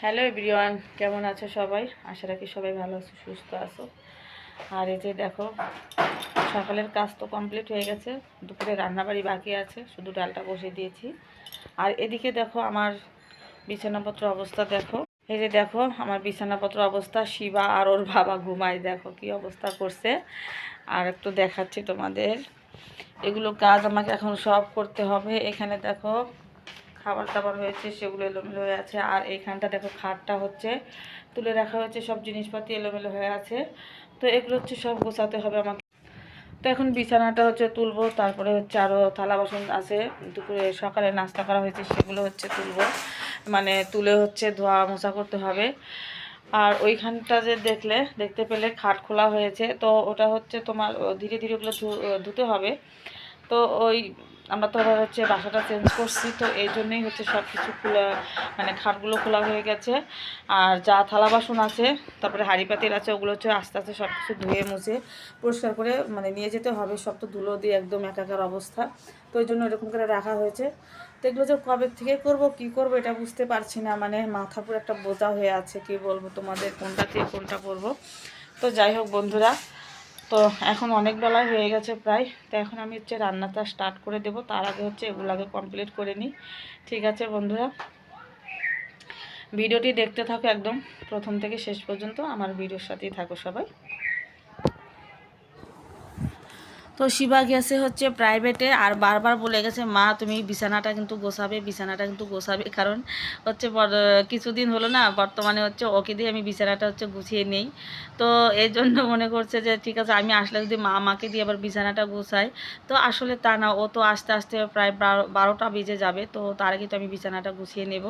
Hello everyone কেমন আছো সবাই? আশা রাখি সবাই ভালো আছো, সুস্থ আছো। আর এই যে দেখো, সকালের কাজ তো কমপ্লিট হয়ে গেছে। দুপুরে রান্নাবাড়ি বাকি আছে, শুধু ডালটা বসিয়ে দিয়েছি। আর এদিকে দেখো, আমার বিছানাপত্র অবস্থা দেখো। এই যে দেখো, আমার বিছানাপত্র অবস্থা, শিবা আর ওর বাবা ঘুমায়। দেখো কি অবস্থা করছে। আর একটু দেখাচ্ছি তোমাদের। এগুলো কাজ আমাকে এখন সব করতে হবে। এখানে দেখো খাবার দাবার হয়েছে, সেগুলো এলোমেলো হয়ে আছে। আর এইখানটা দেখো, খাটটা হচ্ছে, তুলে রাখা হয়েছে, সব জিনিসপাতি এলোমেলো হয়ে আছে। তো এগুলো হচ্ছে সব গোছাতে হবে আমাকে। তো এখন বিছানাটা হচ্ছে তুলবো, তারপরে হচ্ছে আরও থালা বাসন আছে। দুপুরে সকালে নাস্তা করা হয়েছে, সেগুলো হচ্ছে তুলবো। মানে তুলে হচ্ছে ধোয়া মোছা করতে হবে। আর ওইখানটা যে দেখলে, দেখতে পেলে খাট খোলা হয়েছে। তো ওটা হচ্ছে তোমার, ধীরে ধীরে ওগুলো ধুতে হবে। তো ওই আমরা তো আবার হচ্ছে বাসাটা চেঞ্জ করছি, তো এই জন্যেই হচ্ছে সব কিছু খোলা মানে খাটগুলো খোলা হয়ে গেছে। আর যা থালা বাসন আছে, তারপরে হাঁড়ি পাতিল আছে, ওগুলো হচ্ছে আস্তে আস্তে সব কিছু ধুয়ে মুছে, পরিষ্কার করে মানে নিয়ে যেতে হবে, সব তো ধুলো দিয়ে একদম একাকার অবস্থা। তো ওই জন্য এরকম করে রাখা হয়েছে। তো এগুলো যে কবে থেকে করব, কি করব এটা বুঝতে পারছি না মানে মাথা পুরো একটা বোঝা হয়ে আছে, কি বলব তোমাদের, কোনটা থেকে কোনটা করব। তো যাই হোক বন্ধুরা তো এখন অনেক বেলায় হয়ে গেছে প্রায়। তো এখন আমি হচ্ছে রান্নাটা স্টার্ট করে দেব। তার আগে হচ্ছে এগুলো আগে কমপ্লিট করে নিই। ঠিক আছে বন্ধুরা? ভিডিওটি দেখতে থাকো একদম। প্রথম থেকে শেষ পর্যন্ত আমার ভিডিওর সাথেই থাকো সবাই। তো শিবা গেছে হচ্ছে প্রাইভেটে আর বারবার বলে গেছে, মা, তুমি বিছানাটা কিন্তু গোছাবে, বিছানাটা কিন্তু গোছাবে। কারণ হচ্ছে কিছুদিন হলো না, বর্তমানে হচ্ছে ওকে দিয়ে আমি বিছানাটা হচ্ছে গুছিয়ে নেই। তো এই জন্য মনে করছে যে, ঠিক আছে, আমি আসলে যদি মা আমাকে দিয়ে আবার বিছানাটা গোছাই। তো আসলে তা না, ও তো আস্তে আস্তে প্রায় বারো- বারোটা বেজে যাবে, তো তার আগে তো আমি বিছানাটা গুছিয়ে নেব।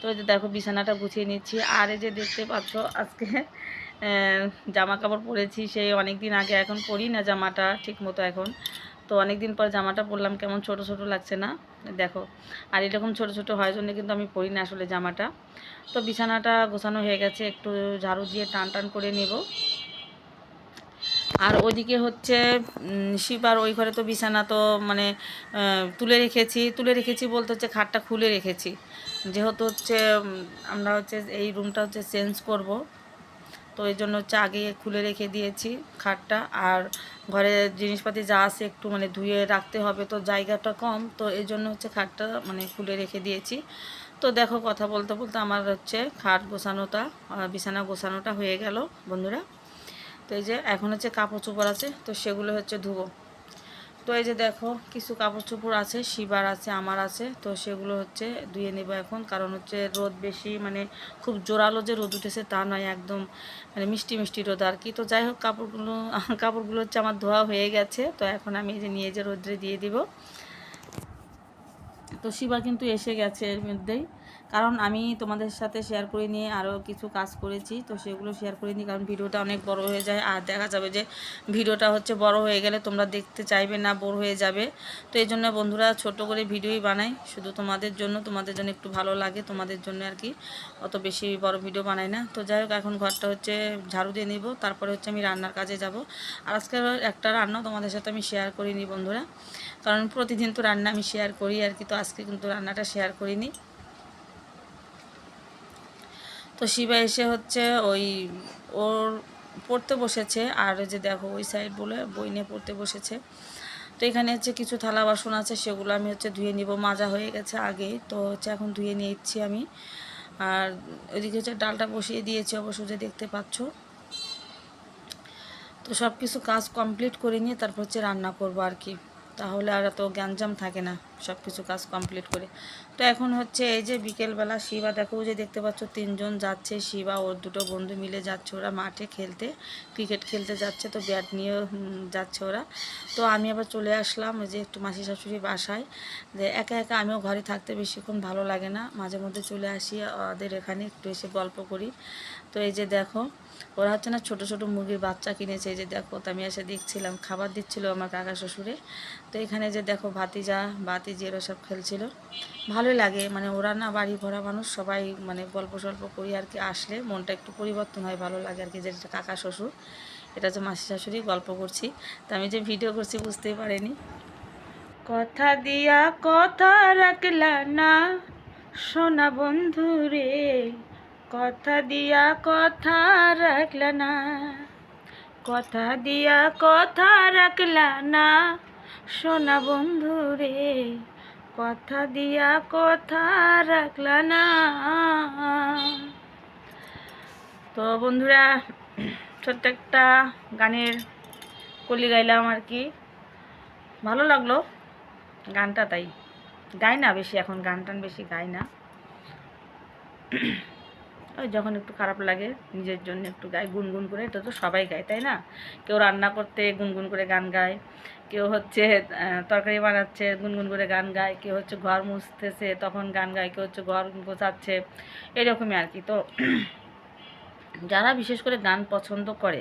তো যে দেখো, বিছানাটা গুছিয়ে নিচ্ছি। আর এই যে দেখতে পাচ্ছ, আজকে জামা কাপড় পরেছি, সেই অনেক দিন আগে এখন পরি না জামাটা ঠিক মতো এখন। তো অনেক দিন পর জামাটা পরলাম, কেমন ছোট ছোট লাগছে না? দেখো, আর এরকম ছোট ছোট হয় জন্য কিন্তু আমি পরি না আসলে জামাটা। তো বিছানাটা গোছানো হয়ে গেছে, একটু ঝাড়ু দিয়ে টান টান করে নেব। আর ওইদিকে হচ্ছে শিবার ওই ঘরে তো বিছানা তো মানে তুলে রেখেছি। তুলে রেখেছি বলতে হচ্ছে খাটটা খুলে রেখেছি। যেহেতু হচ্ছে আমরা হচ্ছে এই রুমটা হচ্ছে চেঞ্জ করব। তো এই জন্য হচ্ছে আগে খুলে রেখে দিয়েছি খাটটা। আর ঘরে জিনিসপাতি যা আছে একটু মানে ধুয়ে রাখতে হবে, তো জায়গাটা কম, তো এই জন্য হচ্ছে খাটটা মানে খুলে রেখে দিয়েছি। তো দেখো কথা বলতে বলতে আমার হচ্ছে খাট গোছানোটা বিছানা গোছানোটা হয়ে গেল বন্ধুরা। তো এই যে এখন হচ্ছে কাপড় চোপড় আছে, তো সেগুলো হচ্ছে ধুবো। তো এই যে দেখো, কিছু কাপড় চোপড় আছে, শিবার আছে, আমার আছে, তো সেগুলো হচ্ছে ধুয়ে নেব এখন। কারণ হচ্ছে রোদ বেশি মানে খুব জোরালো যে রোদ উঠেছে তা নয়, একদম মানে মিষ্টি মিষ্টি রোদ আর কি। তো যাই হোক, কাপড়গুলো কাপড়গুলো হচ্ছে আমার ধোয়া হয়ে গেছে, তো এখন আমি এই যে নিয়ে যে রোদ্রে দিয়ে দিব। তো শিবা কিন্তু এসে গেছে এর মধ্যেই। কারণ আমি তোমাদের সাথে শেয়ার করে নিয়ে আরও কিছু কাজ করেছি, তো সেগুলো শেয়ার করে নিই, কারণ ভিডিওটা অনেক বড় হয়ে যায়। আর দেখা যাবে যে ভিডিওটা হচ্ছে বড় হয়ে গেলে তোমরা দেখতে চাইবে না বোর হয়ে যাবে। তো এই জন্য বন্ধুরা ছোট করে ভিডিওই বানাই, শুধু তোমাদের জন্য তোমাদের জন্য একটু ভালো লাগে, তোমাদের জন্য আর কি। অত বেশি বড় ভিডিও বানাই না। তো যাই হোক, এখন ঘরটা হচ্ছে ঝাড়ু দিয়ে নিব, তারপরে হচ্ছে আমি রান্নার কাজে যাব। আর আজকে একটা রান্না তোমাদের সাথে আমি শেয়ার করিনি বন্ধুরা, কারণ প্রতিদিন তো রান্না আমি শেয়ার করি আর কি, তো আজকে কিন্তু রান্নাটা শেয়ার করিনি। তো শিবা এসে হচ্ছে ওই ওর পড়তে বসেছে, আর যে দেখো ওই সাইড বলে বই নিয়ে পড়তে বসেছে। তো এখানে হচ্ছে কিছু থালা বাসন আছে, সেগুলো আমি হচ্ছে ধুয়ে নিব, মাজা হয়ে গেছে আগে, তো হচ্ছে এখন ধুয়ে নিয়েছি আমি। আর ওইদিকে হচ্ছে ডালটা বসিয়ে দিয়েছি, অবশ্য যে দেখতে পাচ্ছ। তো সব কিছু কাজ কমপ্লিট করে নিয়ে তারপর হচ্ছে রান্না করব আর কি, তাহলে আর এত গ্যাঞ্জাম থাকে না। সব কিছু কাজ কমপ্লিট করে। তো এখন হচ্ছে এই যে বিকেলবেলা শিবা, দেখো যে দেখতে পাচ্ছ তিনজন যাচ্ছে, শিবা ওর দুটো বন্ধু মিলে যাচ্ছে ওরা মাঠে খেলতে ক্রিকেট খেলতে যাচ্ছে, তো ব্যাট নিয়ে যাচ্ছে ওরা। তো আমি আবার চলে আসলাম যে একটু মাসি শাশুড়ি বাসায়। যে একা একা আমিও ঘরে থাকতে বেশিক্ষণ ভালো লাগে না, মাঝে মধ্যে চলে আসি, ওদের এখানে একটু এসে গল্প করি। তো এই যে দেখো, ওরা হচ্ছে না ছোট ছোট মুরগির বাচ্চা কিনেছে, এই যে দেখো, তো আমি এসে দেখছিলাম, খাবার দিচ্ছিল আমার কাকা শ্বশুরে তো এখানে যে দেখো ভাতিজা ভাতিজি এরা সব খেলছিল। ভালো লাগে মানে ওরা না বাড়ি ভরা মানুষ, সবাই মানে গল্প সল্প করি আর কি, আসলে মনটা একটু পরিবর্তন হয়, ভালো লাগে আর কি যেটা কাকা শ্বশুর, এটা যে মাসি শাশুড়ি, গল্প করছি। তো আমি যে ভিডিও করছি বুঝতেই পারিনি। কথা দিয়া কথা রাখলা না, সোনা বন্ধু রে, কথা দিয়া কথা রাখলা না, কথা দিয়া কথা রাখলা না সোনা বন্ধু রে, কথা দিয়া কথা রাখলা না। তো বন্ধুরা, ছোট্ট একটা গানের কলি গাইলাম আর কি। ভালো লাগল গানটা, তাই গাই না বেশি, এখন গান টান বেশি গাই না। ওই যখন একটু খারাপ লাগে, নিজের জন্য একটু গাই গুনগুন করে, এটা তো সবাই গায়, তাই না? কেউ রান্না করতে গুনগুন করে গান গায়, কেউ হচ্ছে তরকারি বানাচ্ছে, গুনগুন করে গান গায়, কেউ হচ্ছে ঘর মুছতেছে, তখন গান গায়, কেউ হচ্ছে ঘর গোছাচ্ছে, এরকমই আর কি। তো যারা বিশেষ করে গান পছন্দ করে,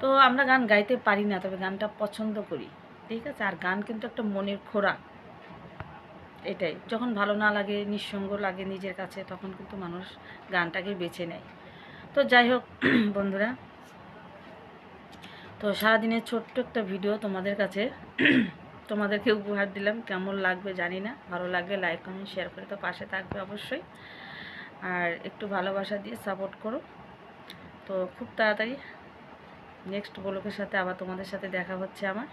তো আমরা গান গাইতে পারি না, তবে গানটা পছন্দ করি, ঠিক আছে? আর গান কিন্তু একটা মনের খোরাক। এটাই। যখন ভালো না লাগে, নিঃসঙ্গ লাগে নিজের কাছে, তখন কিন্তু মানুষ গানটাকে বেছে নেয়। তো যাই হোক, বন্ধুরা। তো সারাদিনের ছোট্ট একটা ভিডিও তোমাদের কাছে। তোমাদেরকে উপহার দিলাম। কেমন লাগবে জানি না। ভালো লাগলে লাইক, কমেন্ট শেয়ার করে তো পাশে থাকবে অবশ্যই। আর একটু ভালোবাসা দিয়ে সাপোর্ট করো। তো খুব তাড়াতাড়ি নেক্সট ব্লকের সাথে আবার তোমাদের সাথে দেখা হচ্ছে আমার।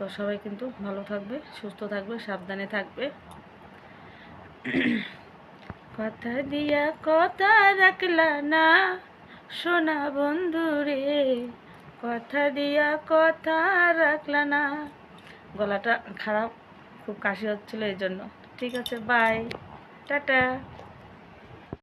তো সবাই কিন্তু ভালো থাকবে, সুস্থ থাকবে, সাবধানে থাকবে। কথা দিয়া কথা রাখলা না, সোনা বন্ধু রে। কথা দিয়া কথা রাখলা না। গলাটা খারাপ, খুব কাশি হচ্ছিল এই জন্য। ঠিক আছে বাই টাটা।